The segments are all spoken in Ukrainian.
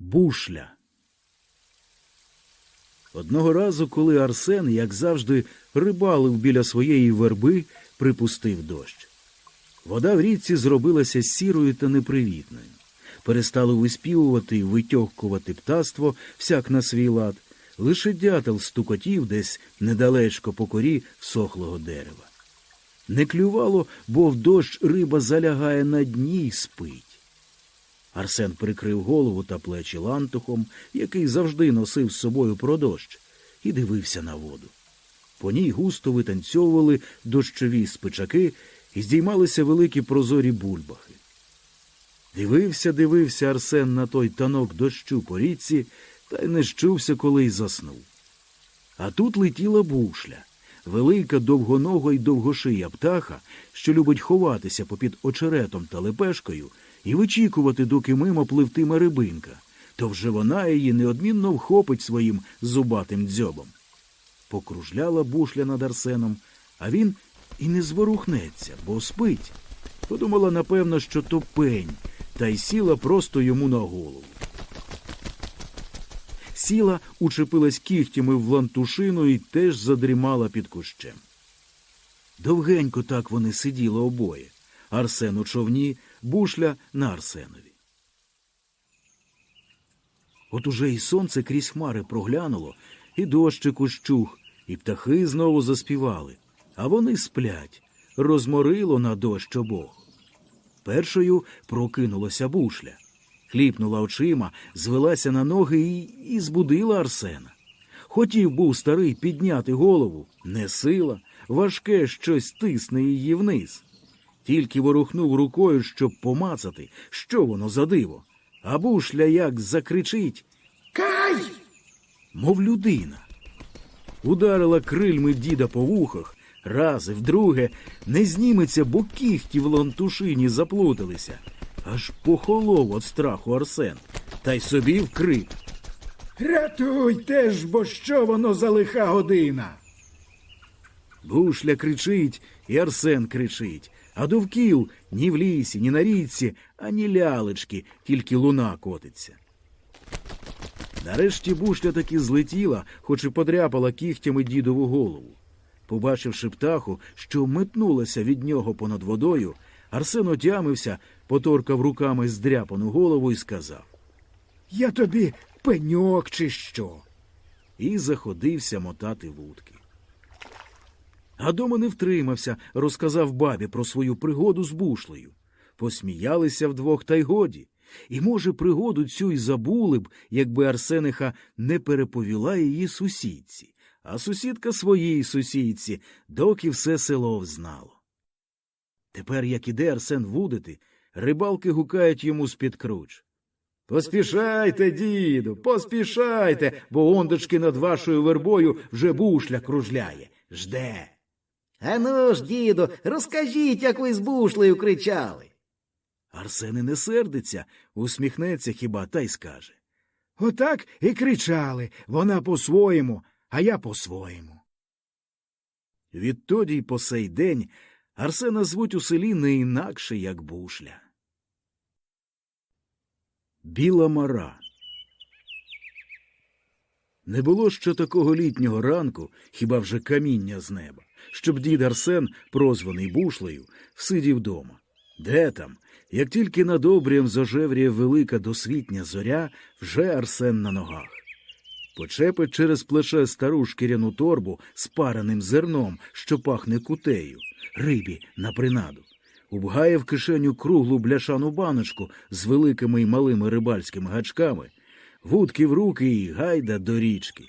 Бушля. Одного разу, коли Арсен, як завжди, рибалив біля своєї верби, припустив дощ. Вода в річці зробилася сірою та непривітною. Перестали виспівувати і витьохкувати птаство всяк на свій лад. Лише дятел стукотів десь недалечко по корі всохлого дерева. Не клювало, бо в дощ риба залягає на дні й спить. Арсен прикрив голову та плечі лантухом, який завжди носив з собою про дощ, і дивився на воду. По ній густо витанцьовували дощові спичаки і здіймалися великі прозорі бульбахи. Дивився, дивився Арсен на той танок дощу по річці та й не щувся, коли й заснув. А тут летіла бушля, велика довгонога й довгошия птаха, що любить ховатися попід очеретом та лепешкою і вичікувати, доки мимо пливтиме рибинка, то вже вона її неодмінно вхопить своїм зубатим дзьобом. Покружляла бушля над Арсеном, а він і не зворухнеться, бо спить. Подумала, напевно, що то пень, та й сіла просто йому на голову. Сіла, учепилась кігтями в лантушину і теж задрімала під кущем. Довгенько так вони сиділи обоє. Арсен у човні, бушля на Арсенові. От уже і сонце крізь хмари проглянуло, і дощик ущух, і птахи знову заспівали, а вони сплять, розморило на дощ обох. Першою прокинулася бушля, хліпнула очима, звелася на ноги і, і збудила Арсена. Хотів був старий підняти голову, не сила, важке щось тисне її вниз. Тільки ворухнув рукою, щоб помацати, що воно за диво. А бушля як закричить, Кай! мов людина. Ударила крильми діда по вухах, раз і вдруге не зніметься, бо кіхті в лантушині заплуталися. Аж похолов від страху Арсен, та й собі вкрив. Рятуйте ж, бо що воно за лиха година? Бушля кричить, і Арсен кричить, а довкіл ні в лісі, ні на річці, ані лялечки, тільки луна котиться. Нарешті бушля таки злетіла, хоч і подряпала кігтями дідову голову. Побачивши птаху, що метнулася від нього понад водою, Арсен отямився, поторкав руками здряпану голову і сказав Я тобі пеньок чи що? і заходився мотати вудки. А дома не втримався, розказав бабі про свою пригоду з бушлею. Посміялися вдвох та й годі. І, може, пригоду цю й забули б, якби Арсениха не переповіла її сусідці, а сусідка своїй сусідці, доки все село взнало. Тепер, як іде Арсен вудити, рибалки гукають йому з-під круч. Поспішайте, діду, поспішайте, бо ондочки над вашою вербою вже бушля кружляє. Жде. Ану ж, діду, розкажіть, як ви з бушлею кричали. Арсен не сердиться, усміхнеться хіба та й скаже. Отак і кричали. Вона по-своєму, а я по-своєму. Відтоді й по сей день Арсена звуть у селі не інакше, як бушля. Біла мара. Не було ще такого літнього ранку, хіба вже каміння з неба, щоб дід Арсен, прозваний бушлею, всидів дома. Де там? Як тільки над обрієм зожевріє велика досвітня зоря, вже Арсен на ногах. Почепить через плече стару шкіряну торбу з пареним зерном, що пахне кутею, рибі на принаду. Убгає в кишеню круглу бляшану баночку з великими й малими рибальськими гачками, вудки в руки і гайда до річки.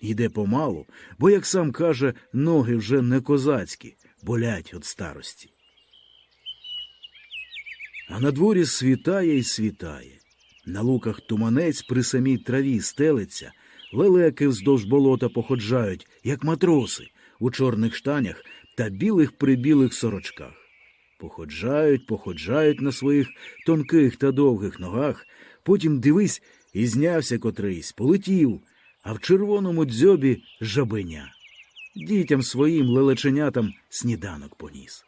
Йде помалу, бо, як сам каже, ноги вже не козацькі, болять від старості. А на дворі світає й світає. На луках туманець при самій траві стелиться, лелеки вздовж болота походжають, як матроси, у чорних штанях та білих прибілих сорочках. Походжають, походжають на своїх тонких та довгих ногах, потім дивись, і знявся котрийсь, полетів, а в червоному дзьобі жабеня. Дітям своїм лелеченятам сніданок поніс.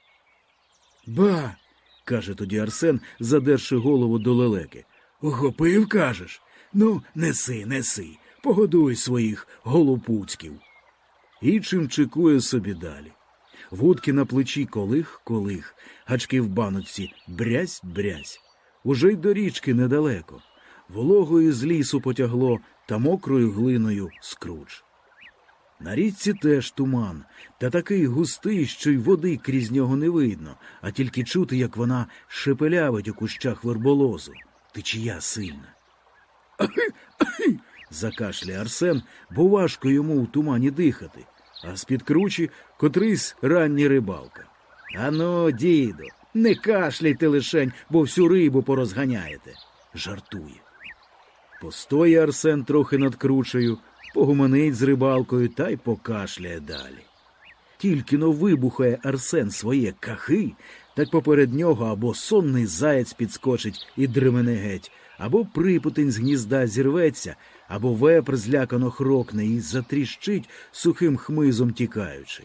Ба. каже тоді Арсен, задерши голову до лелеки. Ухопив, кажеш? Ну, неси, неси, погодуй своїх голопуцьків. І чимчикує собі далі. Вудки на плечі колих-колих, гачки в баночці брязь-брязь. Уже й до річки недалеко. Вологою з лісу потягло та мокрою глиною скруч. На річці теж туман, та такий густий, що й води крізь нього не видно, а тільки чути, як вона шепелявить у кущах верболозу. Течія сильна. Закашляє Арсен, бо важко йому в тумані дихати, а з-під кручі котрийсь ранній рибалка. Ану, діду, не кашляйте лишень, бо всю рибу порозганяєте. Жартує. Постоє Арсен трохи над кручею, погуманить з рибалкою та й покашляє далі. Тільки но вибухає Арсен своє кахи, так поперед нього або сонний заєць підскочить і дремене геть, або припутень з гнізда зірветься, або вепр злякано хрокне і затріщить сухим хмизом тікаючи.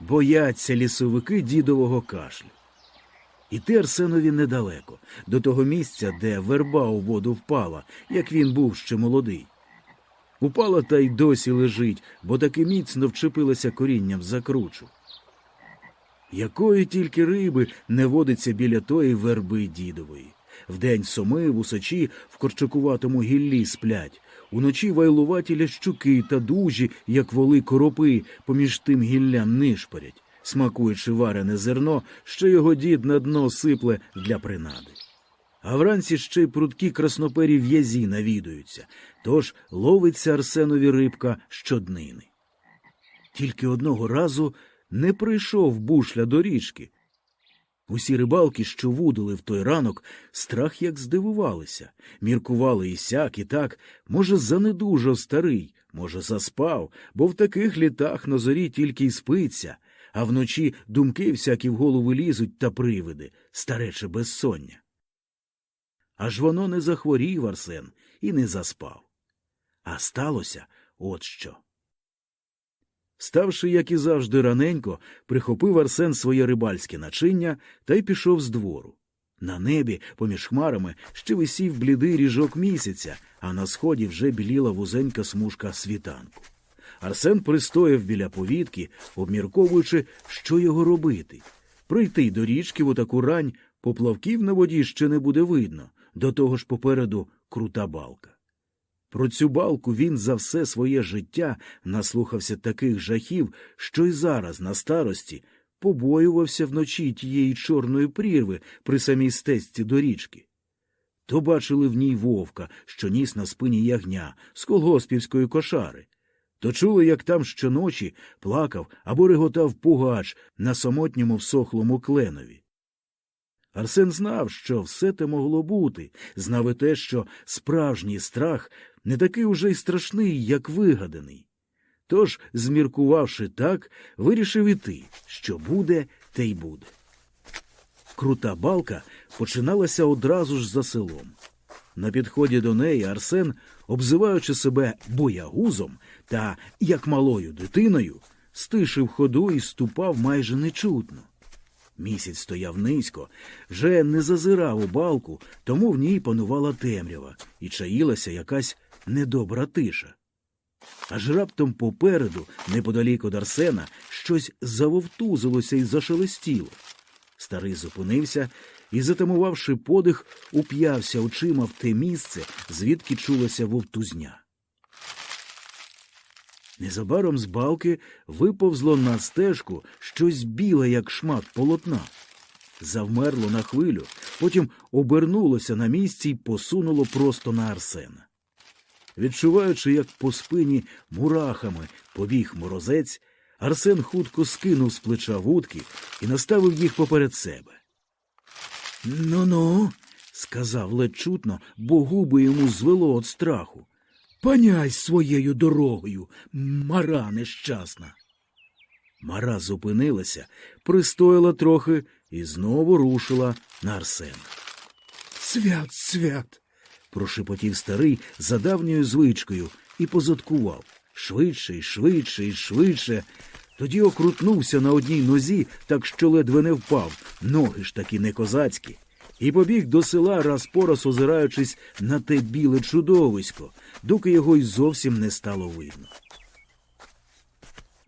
Бояться лісовики дідового кашлю. Іти Арсенові недалеко, до того місця, де верба у воду впала, як він був ще молодий. Упала та й досі лежить, бо таки міцно вчепилася корінням за кручу. Якої тільки риби не водиться біля тої верби дідової. Вдень соми в усочі в корчакуватому гіллі сплять, уночі вайлуваті лящуки та дужі, як воли коропи, поміж тим гіллям нишпорять, смакуючи варене зерно, що його дід на дно сипле для принади. А вранці ще й прудкі краснопері в'язі навідуються, тож ловиться Арсенові рибка щоднини. Тільки одного разу не прийшов бушля до річки. Усі рибалки, що вудили в той ранок, страх як здивувалися, міркували і сяк, і так, може, занедужав старий, може, заспав, бо в таких літах на зорі тільки й спиться, а вночі думки всякі в голову лізуть та привиди, старече безсоння. Аж воно не захворів Арсен і не заспав. А сталося от що. Ставши, як і завжди, раненько, прихопив Арсен своє рибальське начиння та й пішов з двору. На небі, поміж хмарами, ще висів блідий ріжок місяця, а на сході вже біліла вузенька смужка світанку. Арсен пристояв біля повітки, обмірковуючи, що його робити. Прийти до річки в отаку рань, поплавків на воді ще не буде видно, до того ж попереду крута балка. Про цю балку він за все своє життя наслухався таких жахів, що й зараз, на старості, побоювався вночі тієї чорної прірви при самій стежці до річки. То бачили в ній вовка, що ніс на спині ягня з колгоспівської кошари. То чули, як там щоночі плакав або реготав пугач на самотньому всохлому кленові. Арсен знав, що все те могло бути, знав і те, що справжній страх не такий уже й страшний, як вигаданий. Тож, зміркувавши так, вирішив іти, що буде, те й буде. Крута балка починалася одразу ж за селом. На підході до неї Арсен, обзиваючи себе боягузом та як малою дитиною, стишив ходу і ступав майже нечутно. Місяць стояв низько, вже не зазирав у балку, тому в ній панувала темрява і чаїлася якась недобра тиша. Аж раптом попереду, неподалік від Арсена, щось завовтузилося і зашелестіло. Старий зупинився і, затамувавши подих, уп'явся очима в те місце, звідки чулася вовтузня. Незабаром з балки виповзло на стежку щось біле, як шмат полотна. Завмерло на хвилю, потім обернулося на місці й посунуло просто на Арсена. Відчуваючи, як по спині мурахами побіг морозець, Арсен хутко скинув з плеча вудки і наставив їх поперед себе. Ну ну, сказав ледь чутно, бо губи йому звело від страху. Паняй своєю дорогою, мара нещасна. Мара зупинилася, пристояла трохи і знову рушила на Арсена. Свят, свят. прошепотів старий за давньою звичкою і позадкував швидше й швидше й швидше. Тоді окрутнувся на одній нозі, так що ледве не впав, ноги ж таки не козацькі. І побіг до села, раз по раз озираючись на те біле чудовисько, доки його й зовсім не стало видно.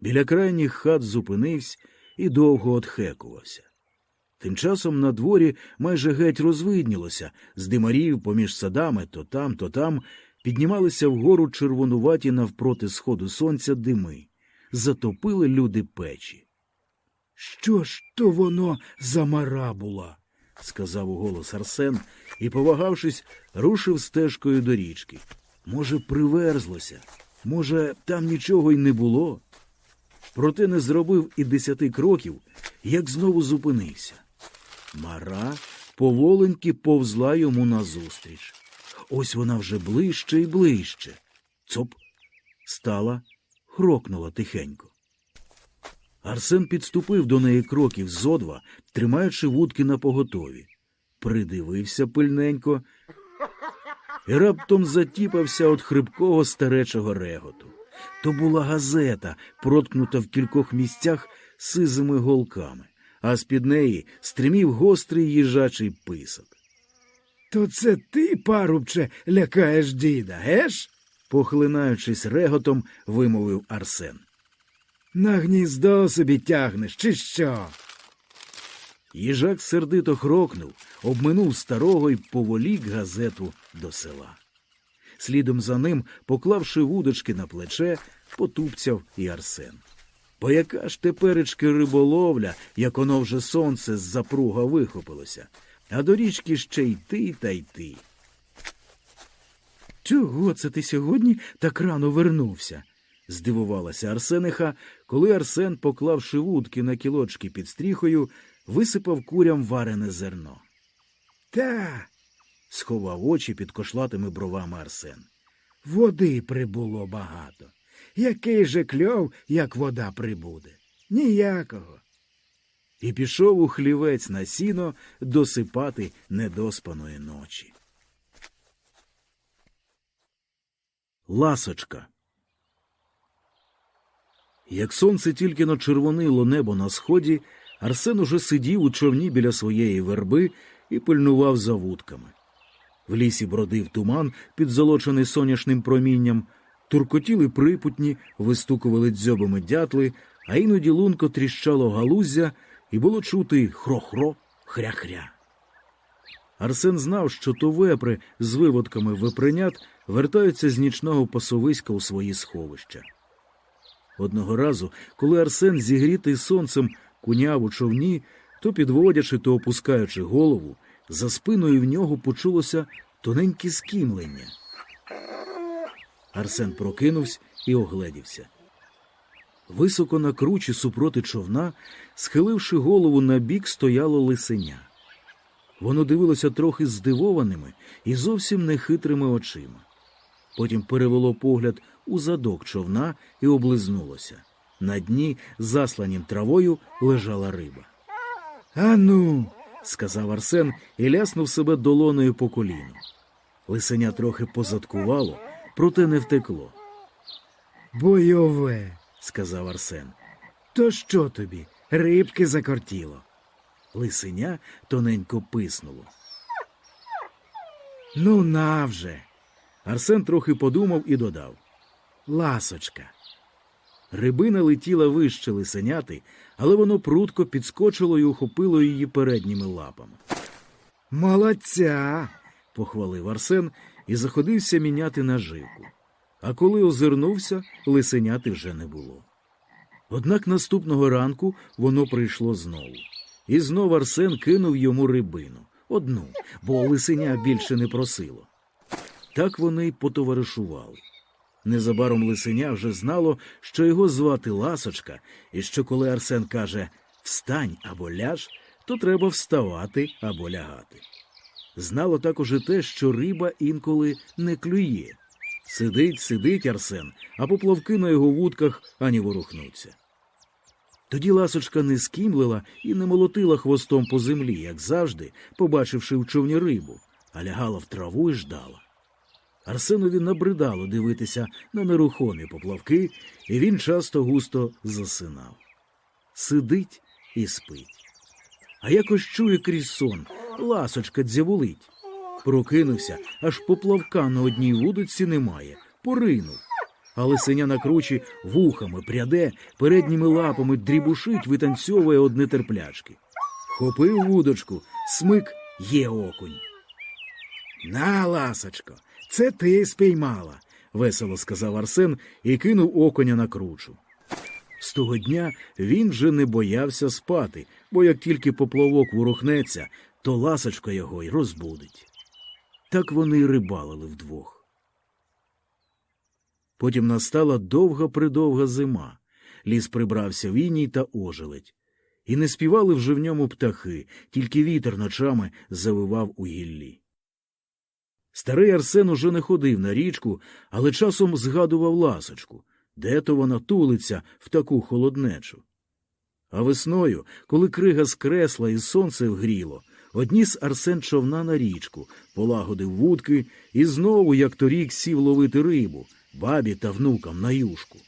Біля крайніх хат зупинився і довго отхекувався. Тим часом на дворі майже геть розвиднілося, з димарів поміж садами то там, то там піднімалися вгору червонуваті навпроти сходу сонця дими, затопили люди печі. Що ж то воно за мара була? Сказав уголос Арсен і, повагавшись, рушив стежкою до річки. Може, приверзлося, може, там нічого й не було. Проте не зробив і десяти кроків, як знову зупинився. Мара поволеньки повзла йому назустріч. Ось вона вже ближче і ближче. Цоп стала, хрокнула тихенько. Арсен підступив до неї кроків зо два, тримаючи вудки на поготові. Придивився пильненько і раптом затіпався від хрипкого старечого реготу. То була газета, проткнута в кількох місцях сизими голками, а з-під неї стримів гострий їжачий писок. То це ти, парубче, лякаєш діда, геш? Похлинаючись реготом, вимовив Арсен. На гніздо собі тягнеш, чи що? Їжак сердито хрокнув, обминув старого й поволік газету до села. Слідом за ним, поклавши вудочки на плече, потупцяв і Арсен. Бо яка ж теперечки риболовля, як воно вже сонце з запруга вихопилося, а до річки ще йти та йти. Чого це ти сьогодні так рано вернувся? Здивувалася Арсениха, коли Арсен, поклавши вудки на кілочки під стріхою, висипав курям варене зерно. Та Сховав очі під кошлатими бровами Арсен. води прибуло багато. Який же кльов, як вода прибуде? Ніякого. І пішов у хлівець на сіно досипати недоспаної ночі. Ласочка. Як сонце тільки начервонило небо на сході, Арсен уже сидів у човні біля своєї верби і пильнував за вудками. В лісі бродив туман, підзолочений сонячним промінням, туркотіли припутні, вистукували дзьобами дятли, а іноді лунко тріщало галуздя, і було чути хро-хро, хря-хря. Арсен знав, що то вепри з виводками вепренят вертаються з нічного пасовиська у свої сховища. Одного разу, коли Арсен, зігрітий сонцем, куняв у човні, то підводячи, то опускаючи голову, за спиною в нього почулося тоненьке скімлення. Арсен прокинувся і огледівся. Високо на кручі супроти човна, схиливши голову на бік, стояло лисеня. Воно дивилося трохи здивованими і зовсім нехитрими очима. Потім перевело погляд у задок човна і облизнулося. На дні, засланім травою, лежала риба. Ану, Сказав Арсен і ляснув себе долоною по коліну. Лисеня трохи позадкувало, проте не втекло, бойове. сказав Арсен. То що тобі? Рибки закортіло. Лисеня тоненько писнуло. Ну, навже, Арсен трохи подумав і додав. Ласочка. Рибина летіла вище лисеняти, але воно прутко підскочило і ухопило її передніми лапами. Молодця. Похвалив Арсен і заходився міняти наживку. А коли озирнувся, лисеняти вже не було. Однак наступного ранку воно прийшло знову. І знов Арсен кинув йому рибину. Одну, бо лисеня більше не просило. Так вони й потоваришували. Незабаром лисеня вже знало, що його звати Ласочка, і що коли Арсен каже Встань або ляж, то треба вставати або лягати. Знало також і те, що риба інколи не клює. Сидить, сидить Арсен, а поплавки на його вудках ані ворухнуться. Тоді ласочка не скімлила і не молотила хвостом по землі, як завжди, побачивши в човні рибу, а лягала в траву і ждала. Арсенові набридало дивитися на нерухомі поплавки, і він часто густо засинав. Сидить і спить. А якось чує крізь сон ласочка дзявулить. Прокинувся, аж поплавка на одній вудочці немає, поринув. А лисеня на кручі вухами пряде, передніми лапами дрібушить, витанцьовує од нетерплячки. Хопив вудочку, смик є окунь. На, ласочко, це ти спіймала. весело сказав Арсен і кинув оконя на кручу. З того дня він вже не боявся спати, бо як тільки поплавок ворухнеться, то ласочка його й розбудить. Так вони й рибалили вдвох. Потім настала довга-придовга зима. Ліс прибрався в іній та ожеледь. І не співали вже в ньому птахи, тільки вітер ночами завивав у гіллі. Старий Арсен уже не ходив на річку, але часом згадував ласочку, де то вона тулиться в таку холоднечу. А весною, коли крига скресла і сонце вгріло, одніс Арсен човна на річку, полагодив вудки і знову, як торік, сів ловити рибу, бабі та внукам на юшку.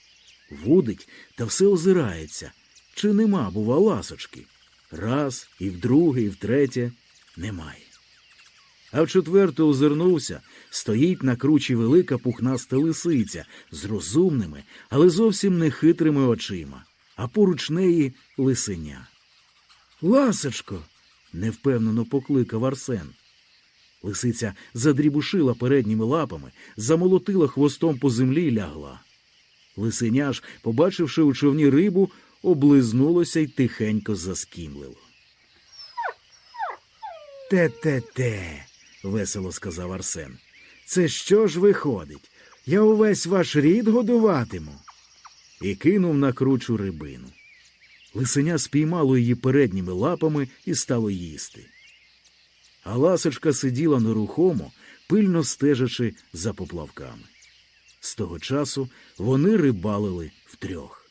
Вудить та все озирається, чи нема, бува, ласочки. Раз, і вдруге, і втретє немає. А в четверте озирнувся, стоїть на кручі велика пухнаста лисиця з розумними, але зовсім не хитрими очима, а поруч неї лисеня. Ласочко. невпевнено покликав Арсен. Лисиця задрібушила передніми лапами, замолотила хвостом по землі і лягла. Лисеня ж, побачивши у човні рибу, облизнулося й тихенько заскімлило. Те-те-те, весело сказав Арсен. це що ж виходить? Я увесь ваш рід годуватиму. і кинув на кручу рибину. Лисеня спіймало її передніми лапами і стало їсти. А ласочка сиділа нерухомо, пильно стежачи за поплавками. З того часу вони рибалили втрьох.